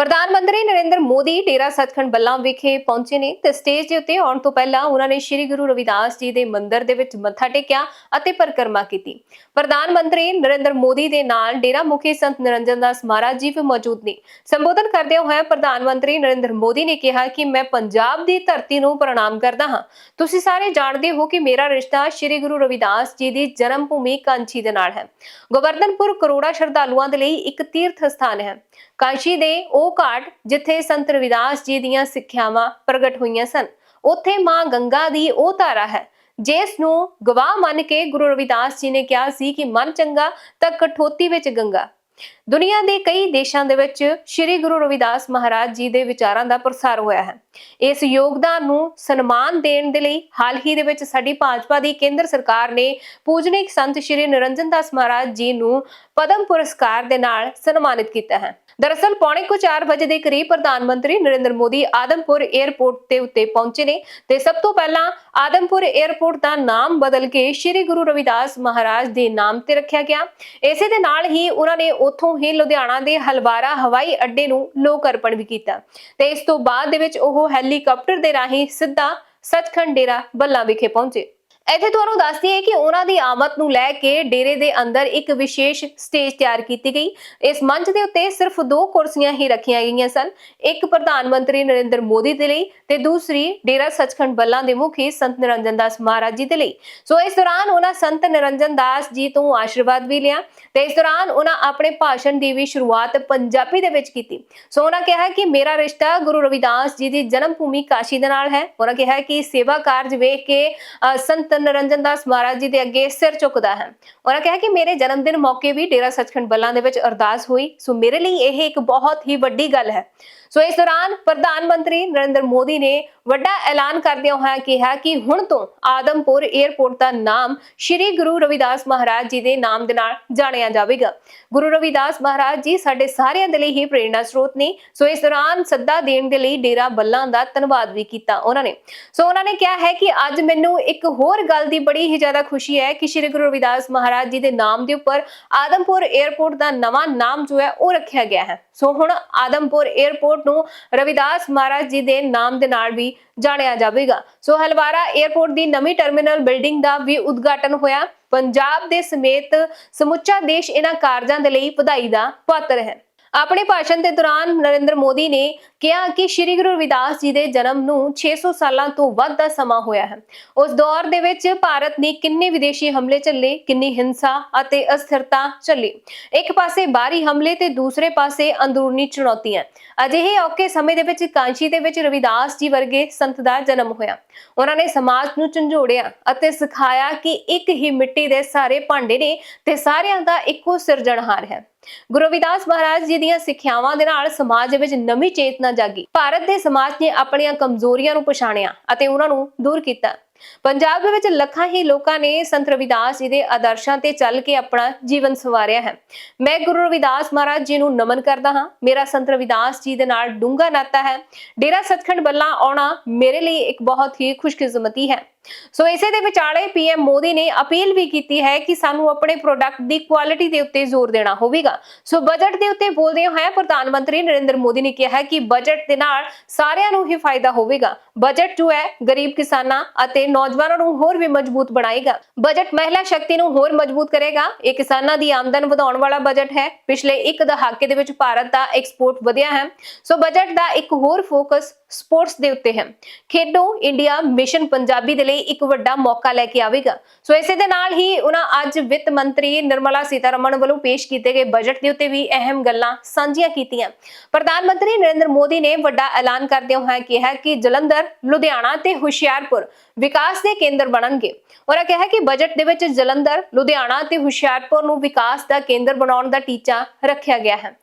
ਪ੍ਰਧਾਨ ਮੰਤਰੀ ਨਰਿੰਦਰ ਮੋਦੀ ਡੇਰਾ ਸਤਖੰਡ ਬੱਲਾ ਵਿਖੇ ਪਹੁੰਚੇ ਨੇ ਤੇ ਸਟੇਜ ਦੇ ਉੱਤੇ ਆਉਣ ਤੋਂ ਪਹਿਲਾਂ ਉਹਨਾਂ ਨੇ ਸ੍ਰੀ ਗੁਰੂ ਰਵਿਦਾਸ ਜੀ ਦੇ ਮੰਦਿਰ ਦੇ ਵਿੱਚ ਮੱਥਾ ਟੇਕਿਆ ਅਤੇ ਪਰਿਕਰਮਾ ਕੀਤੀ। ਪ੍ਰਧਾਨ ਮੰਤਰੀ ਨਰਿੰਦਰ ਮੋਦੀ ਦੇ ਨਾਲ ਡੇਰਾ ਮੁਖੀ ਸੰਤ ਨਿਰੰਜਨ ਦਾਸ ਮਹਾਰਾਜ ਜੀ ਵੀ ਮੌਜੂਦ ਨੇ। ਸੰਬੋਧਨ ਕਰਦਿਆਂ ਹੋਇਆ ਪ੍ਰਧਾਨ ਮੰਤਰੀ ਨਰਿੰਦਰ ਮੋਦੀ ਨੇ ਕਿਹਾ ਕਿ ਮੈਂ ਪੰਜਾਬ ਦੀ ਧਰਤੀ ਨੂੰ ਪ੍ਰਣਾਮ ਕਰਦਾ ਹਾਂ। ਤੁਸੀਂ ਸਾਰੇ ਜਾਣਦੇ ਹੋ ਕਿ ਮੇਰਾ ਰਿਸ਼ਤਾ ਸ੍ਰੀ ਗੁਰੂ ਰਵਿਦਾਸ ਜੀ ਦੀ ਜਨਮ ਭੂਮੀ ਕਾਂਚੀ ਦੇ ਨਾਲ ਹੈ। ਗੋਵਰਧਨਪੁਰ ਕਰੋੜਾ ਸ਼ਰਧਾਲੂਆਂ ਦੇ ਲਈ ਇੱਕ ਤੀਰਥ ਸਥਾਨ ਹੈ। ਕਾਂਸ਼ੀ ਦੇ ਉਹ ਘਾਟ ਜਿੱਥੇ ਸੰਤ ਰਵਿਦਾਸ ਜੀ ਦੀਆਂ ਸਿੱਖਿਆਵਾਂ ਪ੍ਰਗਟ ਹੋਈਆਂ ਸਨ। ਉੱਥੇ ਮਾਂ ਗੰਗਾ ਦੀ ਉਹ ਧਾਰਾ ਹੈ, ਜਿਸ ਨੂੰ ਗਵਾਹ ਮੰਨ ਕੇ ਗੁਰੂ ਰਵਿਦਾਸ ਜੀ ਨੇ ਕਿਹਾ ਸੀ ਕਿ ਮਨ ਚੰਗਾ ਤਾਂ ਕਠੋਤੀ ਵਿੱਚ ਗੰਗਾ। ਦੁਨੀਆ ਦੇ ਕਈ ਦੇਸ਼ਾਂ ਦੇ ਵਿੱਚ ਸ੍ਰੀ ਗੁਰੂ ਰਵਿਦਾਸ ਮਹਾਰਾਜ ਜੀ ਦੇ ਵਿਚਾਰਾਂ ਦਾ ਪ੍ਰਸਾਰ ਹੋਇਆ ਹੈ। ਇਸ ਯੋਗਦਾਨ ਨੂੰ ਸਨਮਾਨ ਦੇਣ ਦੇ ਲਈ ਹਾਲ ਹੀ ਦੇ ਵਿੱਚ ਸਾਡੀ ਭਾਜਪਾ ਦੀ ਕੇਂਦਰ ਸਰਕਾਰ ਨੇ ਪੂਜਨੀਕ ਸੰਤ ਸ੍ਰੀ ਨਿਰੰਜਨ ਦਾਸ ਮਹਾਰਾਜ ਜੀ ਨੂੰ ਪਦਮ ਪੁਰਸਕਾਰ ਦੇ ਨਾਲ ਸਨਮਾਨਿਤ ਕੀਤਾ ਹੈ। ਦਰਅਸਲ ਪੌਣੇ ਕੁ 4 ਵਜੇ ਦੇ ਕਰੀਬ ਪ੍ਰਧਾਨ ਮੰਤਰੀ ਨਰਿੰਦਰ ਮੋਦੀ ਆਦਮਪੁਰ 에ਅਰਪੋਰਟ ਤੇ ਉੱਤੇ ਪਹੁੰਚੇ ਨੇ ਤੇ ਸਭ ਤੋਂ ਪਹਿਲਾਂ ਆਦਮਪੁਰ 에ਅਰਪੋਰਟ ਦਾ ਨਾਮ ਬਦਲ ਕੇ ਸ੍ਰੀ ਗੁਰੂ ਰਵਿਦਾਸ ਮਹਾਰਾਜ ਦੇ ਨਾਮ ਤੇ ਰੱਖਿਆ ਗਿਆ। ਇਸੇ ਦੇ ਨਾਲ ਹੀ ਉਹਨਾਂ ਨੇ ਉੱਥੋਂ ਹੀ ਲੁਧਿਆਣਾ ਦੇ ਹਲਵਾਰਾ ਹਵਾਈ ਅੱਡੇ ਨੂੰ ਲੋਕ ਅਰਪਣ ਵੀ ਕੀਤਾ ਤੇ ਇਸ ਤੋਂ ਬਾਅਦ ਦੇ ਵਿੱਚ ਉਹ ਹੈਲੀਕਾਪਟਰ ਦੇ ਰਾਹੀਂ ਸਿੱਧਾ ਸੱਚਖੰਡ ਡੇਰਾ ਬੱਲਾ ਵਿਖੇ ਪਹੁੰਚੇ। ਇੱਥੇ ਤੁਹਾਨੂੰ ਦੱਸਦੀ ਹੈ ਕਿ ਉਹਨਾਂ ਦੀ ਆਮਦ ਨੂੰ ਲੈ ਕੇ ਡੇਰੇ ਦੇ ਅੰਦਰ ਇੱਕ ਵਿਸ਼ੇਸ਼ ਸਟੇਜ ਤਿਆਰ ਕੀਤੀ ਗਈ। ਇਸ ਮੰਚ ਦੇ ਉੱਤੇ ਸਿਰਫ ਦੋ ਕੁਰਸੀਆਂ ਹੀ ਰੱਖੀਆਂ ਗਈਆਂ ਸਨ। ਇੱਕ ਪ੍ਰਧਾਨ ਮੰਤਰੀ ਨਰਿੰਦਰ ਮੋਦੀ ਦੇ ਲਈ ਤੇ ਦੂਸਰੀ ਡੇਰਾ ਸੱਚਖੰਡ ਬੱਲਾਂ ਦੇ ਮੁਖੀ ਸੰਤ ਨਿਰੰਜਨ ਦਾਸ ਮਹਾਰਾਜ ਜੀ ਦੇ ਲਈ। ਸੋ ਇਸ ਦੌਰਾਨ ਉਹਨਾਂ ਸੰਤ ਨਿਰੰਜਨ ਦਾਸ ਜੀ ਤੋਂ ਆਸ਼ੀਰਵਾਦ ਵੀ ਲਿਆ ਤੇ ਇਸ ਦੌਰਾਨ ਉਹਨਾਂ ਆਪਣੇ ਭਾਸ਼ਣ ਦੀ ਵੀ ਸ਼ੁਰੂਆਤ ਪੰਜਾਬੀ ਦੇ ਵਿੱਚ ਕੀਤੀ। ਸੋ ਉਹਨਾਂ ਕਿਹਾ ਕਿ ਮੇਰਾ ਰਿਸ਼ਤਾ ਗੁਰੂ ਰਵਿਦਾਸ ਜੀ ਦੀ ਜਨਮ ਭੂਮੀ ਕਾਸ਼ੀ ਦੇ ਨਾਲ ਹੈ। ਉਹਨਾਂ ਕਿਹਾ ਕਿ ਸੇਵਾ ਕਾਰਜ ਵੇਖ ਕੇ ਅ, ਸੰਤ ਨਿਰੰਜਨ ਦਾਸ ਮਹਾਰਾਜ ਜੀ ਦੇ ਅੱਗੇ ਸਿਰ ਝੁਕਦਾ ਹੈ। ਉਹਨਾਂ ਕਿਹਾ ਕਿ ਮੇਰੇ ਜਨਮ ਦਿਨ ਮੌਕੇ ਵੀ ਡੇਰਾ ਸੱਚਖੰਡ ਬੱਲਾ ਦੇ ਵਿੱਚ ਅਰਦਾਸ ਹੋਈ। ਸੋ ਮੇਰੇ ਲਈ ਇਹ ਇੱਕ ਬਹੁਤ ਹੀ ਵੱਡੀ ਗੱਲ ਹੈ। ਸੋ ਇਸ ਦੌਰਾਨ ਪ੍ਰਧਾਨ ਮੰਤਰੀ ਨਰਿੰਦਰ ਮੋਦੀ ਨੇ ਵੱਡਾ ਐਲਾਨ ਕਰਦਿਆਂ ਹੋਇਆ ਕਿਹਾ ਕਿ ਹੁਣ ਤੋਂ ਆਦਮਪੁਰ 에ਅਰਪੋਰਟ ਦਾ ਨਾਮ ਸ੍ਰੀ ਗੁਰੂ ਰਵਿਦਾਸ ਮਹਾਰਾਜ ਜੀ ਦੇ ਨਾਮ ਦੇ ਨਾਲ ਜਾਣਿਆ ਜਾਵੇਗਾ। ਗੁਰੂ ਰਵਿਦਾਸ ਮਹਾਰਾਜ ਜੀ ਸਾਡੇ ਸਾਰਿਆਂ ਦੇ ਲਈ ਹੀ ਪ੍ਰੇਰਣਾ ਸਰੋਤ ਨੇ, ਸੋ ਇਸ ਦੌਰਾਨ ਸੱਦਾ ਦੇਣ ਦੇ ਲਈ ਡੇਰਾ ਬੱਲਾਂ ਦਾ ਧੰਨਵਾਦ ਵੀ ਕੀਤਾ ਉਹਨਾਂ ਨੇ। ਸੋ ਉਹਨਾਂ ਨੇ ਕਿਹਾ ਹੈ ਕਿ ਅੱਜ ਮੈਨੂੰ ਇੱਕ ਹੋਰ ਗੱਲ ਦੀ ਬੜੀ ਹੀ ਜ਼ਿਆਦਾ ਖੁਸ਼ੀ ਹੈ ਕਿ ਸ੍ਰੀ ਗੁਰੂ ਰਵਿਦਾਸ ਮਹਾਰਾਜ ਜੀ ਦੇ ਨਾਮ ਦੇ ਉੱਪਰ ਆਦਮਪੁਰ 에ਅਰਪੋਰਟ ਦਾ ਨਵਾਂ ਨਾਮ ਜੋ ਹੈ ਉਹ ਰੱਖਿਆ ਗਿਆ ਹੈ। ਸੋ ਹੁਣ ਆਦਮਪੁਰ 에ਅਰਪੋਰਟ ਨੂੰ ਰਵਿਦਾਸ ਮਹਾਰਾਜ ਜੀ ਦੇ ਨਾਮ ਦੇ ਨਾਲ ਵੀ ਜਾਣਿਆ ਜਾਵੇਗਾ। ਸੋ ਹਲਵਾਰਾ 에ਅਰਪੋਰਟ ਦੀ ਨਵੀਂ ਟਰਮੀਨਲ ਬਿਲਡਿੰਗ ਦਾ ਵੀ ਉਦਘਾਟਨ ਹੋਇਆ। ਪੰਜਾਬ ਦੇ ਸਮੇਤ ਸਮੁੱਚਾ ਦੇਸ਼ ਇਹਨਾਂ ਕਾਰਜਾਂ ਦੇ ਲਈ ਵਧਾਈ ਦਾ ਪਾਤਰ ਹੈ। ਆਪਣੇ ਭਾਸ਼ਣ ਦੇ ਦੌਰਾਨ ਨਰਿੰਦਰ ਮੋਦੀ ਨੇ ਕਿਹਾ ਕਿ ਸ੍ਰੀ ਗੁਰੂ ਰਵਿਦਾਸ ਜੀ ਦੇ ਜਨਮ ਨੂੰ 600 ਸਾਲਾਂ ਤੋਂ ਵੱਧ ਦਾ ਸਮਾਂ ਹੋਇਆ ਹੈ। ਉਸ ਦੌਰ ਦੇ ਵਿੱਚ ਭਾਰਤ ਨੇ ਕਿੰਨੇ ਵਿਦੇਸ਼ੀ ਹਮਲੇ ਚੱਲੇ ਕਿੰਨੀ ਹਿੰਸਾ ਅਤੇ ਅਸਥਿਰਤਾ ਚੱਲੀ ਇੱਕ ਪਾਸੇ ਬਾਹਰੀ ਹਮਲੇ ਤੇ ਦੂਸਰੇ ਪਾਸੇ ਅੰਦਰੂਨੀ ਚੁਣੌਤੀਆਂ। ਅਜਿਹੇ ਔਕੇ ਸਮੇਂ ਦੇ ਵਿੱਚ ਕਾਂਚੀ ਦੇ ਵਿੱਚ ਰਵਿਦਾਸ ਜੀ ਵਰਗੇ ਸੰਤ ਦਾ ਜਨਮ ਹੋਇਆ। ਉਹਨਾਂ ਨੇ ਸਮਾਜ ਨੂੰ ਝੰਜੋੜਿਆ ਅਤੇ ਸਿਖਾਇਆ ਕਿ ਇੱਕ ਹੀ ਮਿੱਟੀ ਦੇ ਸਾਰੇ ਭਾਂਡੇ ਨੇ ਤੇ ਸਾਰਿਆਂ ਦਾ ਇੱਕੋ ਸਿਰਜਣਹਾਰ ਹੈ। ਗੁਰੂ ਰਵਿਦਾਸ ਮਹਾਰਾਜ ਜੀ ਦੀਆਂ ਸਿੱਖਿਆਵਾਂ ਦੇ ਨਾਲ ਸਮਾਜ ਦੇ ਵਿੱਚ ਨਵੀਂ ਚੇਤਨਾ ਜਾਗੀ। ਭਾਰਤ ਦੇ ਸਮਾਜ ਨੇ ਆਪਣੀਆਂ ਕਮਜ਼ੋਰੀਆਂ ਨੂੰ ਪਛਾਣਿਆ ਅਤੇ ਉਹਨਾਂ ਨੂੰ ਦੂਰ ਕੀਤਾ। ਪੰਜਾਬ ਦੇ ਵਿੱਚ ਲੱਖਾਂ ਹੀ ਲੋਕਾਂ ਨੇ ਸੰਤ ਰਵਿਦਾਸ ਜੀ ਦੇ ਆਦਰਸ਼ਾਂ ਤੇ ਚੱਲ ਕੇ ਆਪਣਾ ਜੀਵਨ ਸਵਾਰਿਆ ਹੈ। ਮੈਂ ਗੁਰੂ ਰਵਿਦਾਸ ਮਹਾਰਾਜ ਜੀ ਨੂੰ ਨਮਨ ਕਰਦਾ ਹਾਂ। ਮੇਰਾ ਸੰਤ ਰਵਿਦਾਸ ਜੀ ਦੇ ਨਾਲ ਡੂੰਘਾ ਨਾਤਾ ਹੈ। ਡੇਰਾ ਸਤਖੰਡ ਬੱਲਾ ਆਉਣਾ ਮੇਰੇ ਲਈ ਇੱਕ ਬਹੁਤ ਹੀ ਖੁਸ਼ਕਿਸਮਤੀ ਹੈ। ਸੋ ਇਸੇ ਦੇ ਵਿਚਾਲੇ ਪੀਐਮ ਮੋਦੀ ਨੇ ਅਪੀਲ ਵੀ ਕੀਤੀ ਹੈ ਕਿ ਸਾਨੂੰ ਆਪਣੇ ਪ੍ਰੋਡਕਟ ਦੀ ਕੁਆਲਿਟੀ ਦੇ ਉੱਤੇ ਜ਼ੋਰ ਦੇਣਾ ਹੋਵੇਗਾ। ਸੋ ਬਜਟ ਦੇ ਉੱਤੇ ਬੋਲਦੇ ਹੋਏ ਪ੍ਰਧਾਨ ਮੰਤਰੀ ਨਰਿੰਦਰ ਮੋਦੀ ਨੇ ਕਿਹਾ ਕਿ ਬਜਟ ਦੇ ਨਾਲ ਸਾਰਿਆਂ ਨੂੰ ਹੀ ਫਾਇਦਾ ਹੋਵੇਗਾ। ਬਜਟ ਜੋ ਹੈ, ਗਰੀਬ ਕਿਸਾਨਾਂ ਅਤੇ ਨੌਜਵਾਨਾਂ ਨੂੰ ਹੋਰ ਵੀ ਮਜ਼ਬੂਤ ਬਣਾਏਗਾ। ਬਜਟ ਮਹਿਲਾ ਸ਼ਕਤੀ ਨੂੰ ਹੋਰ ਮਜ਼ਬੂਤ ਕਰੇਗਾ। ਇਹ ਕਿਸਾਨਾਂ ਦੀ ਆਮਦਨ ਵਧਾਉਣ ਵਾਲਾ ਬਜਟ ਹੈ। ਪਿਛਲੇ ਇੱਕ ਦਹਾਕੇ ਦੇ ਵਿੱਚ ਭਾਰਤ ਦਾ ਐਕਸਪੋਰਟ ਵਧਿਆ ਹੈ। ਸੋ ਬਜਟ ਦਾ ਇੱਕ ਹੋਰ ਫੋਕਸ ਸਪੋਰਟਸ ਦੇ ਉੱਤੇ ਹੈ। ਖੇਡੋ ਇੰਡੀਆ ਮਿਸ਼ਨ ਪੰਜਾਬੀ ਦੇ ਲਈ ਇੱਕ ਵੱਡਾ ਮੌਕਾ ਲੈ ਕੇ ਆਵੇਗਾ। ਸੋ ਇਸੇ ਦੇ ਨਾਲ ਹੀ ਉਹਨਾਂ ਅੱਜ ਵਿੱਤ ਮੰਤਰੀ ਨਿਰਮਲਾ ਸੀਤਾਰਮਣ ਵੱਲੋਂ ਪੇਸ਼ ਕੀਤੇ ਗਏ ਬਜਟ ਦੇ ਉੱਤੇ ਵੀ ਅਹਿਮ ਗੱਲਾਂ ਸਾਂਝੀਆਂ ਕੀਤੀਆਂ। ਪ੍ਰਧਾਨ ਮੰਤਰੀ ਨਰਿੰਦਰ ਮੋਦੀ ਨੇ ਵੱਡਾ ਐਲਾਨ ਕਰਦਿਆਂ ਹੋਇਆ ਕਿਹਾ ਕਿ ਜਲੰਧਰ, ਲੁਧਿਆਣਾ ਤੇ ਹੁਸ਼ਿਆਰਪੁਰ ਵਿਕਾਸ ਦੇ ਕੇਂਦਰ ਬਣਨਗੇ। ਉਹਨਾਂ ਕਿਹਾ ਕਿ ਬਜਟ ਦੇ ਵਿੱਚ ਜਲੰਧਰ, ਲੁਧਿਆਣਾ ਤੇ ਹੁਸ਼ਿਆਰਪੁਰ ਨੂੰ ਵਿਕਾਸ ਦਾ ਕੇਂਦਰ ਬਣਾਉਣ ਦਾ ਟੀਚਾ ਰੱਖਿਆ ਗਿਆ ਹੈ।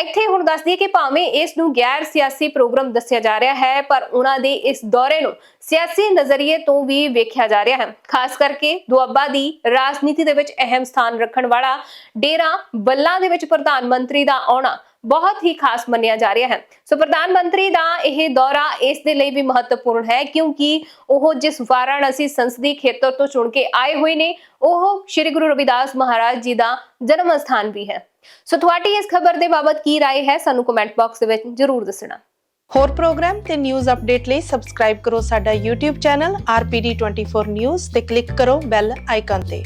ਇੱਥੇ ਹੁਣ ਦੱਸ ਦਈਏ ਕਿ ਭਾਵੇਂ ਇਸ ਨੂੰ ਗੈਰ ਸਿਆਸੀ ਪ੍ਰੋਗਰਾਮ ਦੱਸਿਆ ਜਾ ਰਿਹਾ ਹੈ, ਪਰ ਉਹਨਾਂ ਦੇ ਇਸ ਦੌਰੇ ਨੂੰ ਸਿਆਸੀ ਨਜ਼ਰੀਏ ਤੋਂ ਵੀ ਵੇਖਿਆ ਜਾ ਰਿਹਾ ਹੈ। ਖਾਸ ਕਰਕੇ ਦੁਆਬਾ ਦੀ ਰਾਜਨੀਤੀ ਦੇ ਵਿੱਚ ਅਹਿਮ ਸਥਾਨ ਰੱਖਣ ਵਾਲਾ ਡੇਰਾ ਬੱਲਾ ਦੇ ਵਿੱਚ ਪ੍ਰਧਾਨ ਮੰਤਰੀ ਦਾ ਆਉਣਾ ਬਹੁਤ ਹੀ ਖਾਸ ਮੰਨਿਆ ਜਾ ਰਿਹਾ ਹੈ ਸੋ ਪ੍ਰਧਾਨ ਮੰਤਰੀ ਦਾ ਇਹ ਦੌਰਾ ਇਸ ਦੇ ਲਈ ਵੀ ਮਹੱਤਵਪੂਰਨ ਹੈ ਕਿਉਂਕਿ ਉਹ ਜਿਸ ਵਾਰਾਣਸੀ ਸੰਸਦੀ ਖੇਤਰ ਤੋਂ ਚੁਣ ਕੇ ਆਏ ਹੋਏ ਨੇ ਉਹ ਸ੍ਰੀ ਗੁਰੂ ਰਵਿਦਾਸ ਮਹਾਰਾਜ ਜੀ ਦਾ ਜਨਮ ਸਥਾਨ ਵੀ ਹੈ ਸੋ ਤੁਹਾਡੀ ਇਸ ਖਬਰ ਦੇ ਬਾਬਤ ਕੀ رائے ਹੈ ਸਾਨੂੰ ਕਮੈਂਟ ਬਾਕਸ ਦੇ ਵਿੱਚ ਜਰੂਰ ਦੱਸਣਾ ਹੋਰ ਪ੍ਰੋਗਰਾਮ ਤੇ ਨਿਊਜ਼ ਅਪਡੇਟ ਲਈ ਸਬਸਕ੍ਰਾਈਬ ਕਰੋ ਸਾਡਾ YouTube ਚੈਨਲ RPD24 News ਤੇ ਕਲਿੱਕ ਕਰੋ ਬੈਲ ਆਈਕਨ ਤੇ